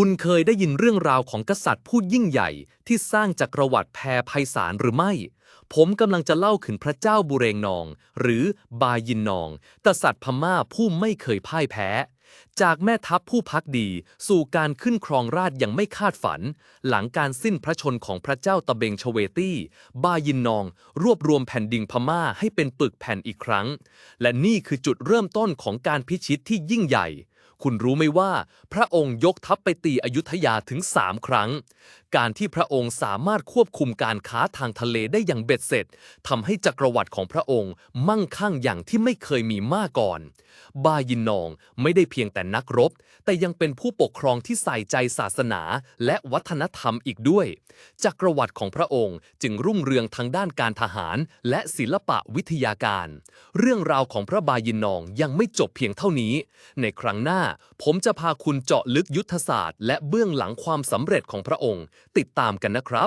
คุณเคยได้ยินเรื่องราวของกษัตริย์ผู้ยิ่งใหญ่ที่สร้างจักรวรรดิแพรไพศาลหรือไม่ ผมกำลังจะเล่าถึงพระเจ้าบุเรงนอง หรือบายินนองกษัตริย์พม่าผู้ไม่เคยพ่ายแพ้ จากแม่ทัพผู้พักดีสู่การขึ้นครองราชอย่างไม่คาดฝัน หลังการสิ้นพระชนของพระเจ้าตะเบงชเวตี้ บายินนอง รวบรวมแผ่นดินพม่าให้เป็นปึกแผ่นอีกครั้ง และนี่คือจุดเริ่มต้นของการพิชิตที่ยิ่งใหญ่ คุณรู้ไหมว่า พระองค์ยกทัพไปตีอยุธยาถึงสามครั้ง การที่พระองค์สามารถควบคุมการค้าทางทะเลได้อย่างเบ็ดเสร็จทำให้จักรวรรดิของพระองค์มั่งคั่งอย่างที่ไม่เคยมีมาก่อน บายินนองไม่ได้เพียงแต่นักรบ แต่ยังเป็นผู้ปกครองที่ใส่ใจศาสนาและวัฒนธรรมอีกด้วย จักรวรรดิของพระองค์จึงรุ่งเรืองทางด้านการทหาร และศิลปะวิทยาการ เรื่องราวของพระบายินนองยังไม่จบเพียงเท่านี้ ในครั้งหน้าผมจะพาคุณเจาะลึกยุทธศาสตร์ และเบื้องหลังความสำเร็จของพระองค์ ติดตามกันนะครับ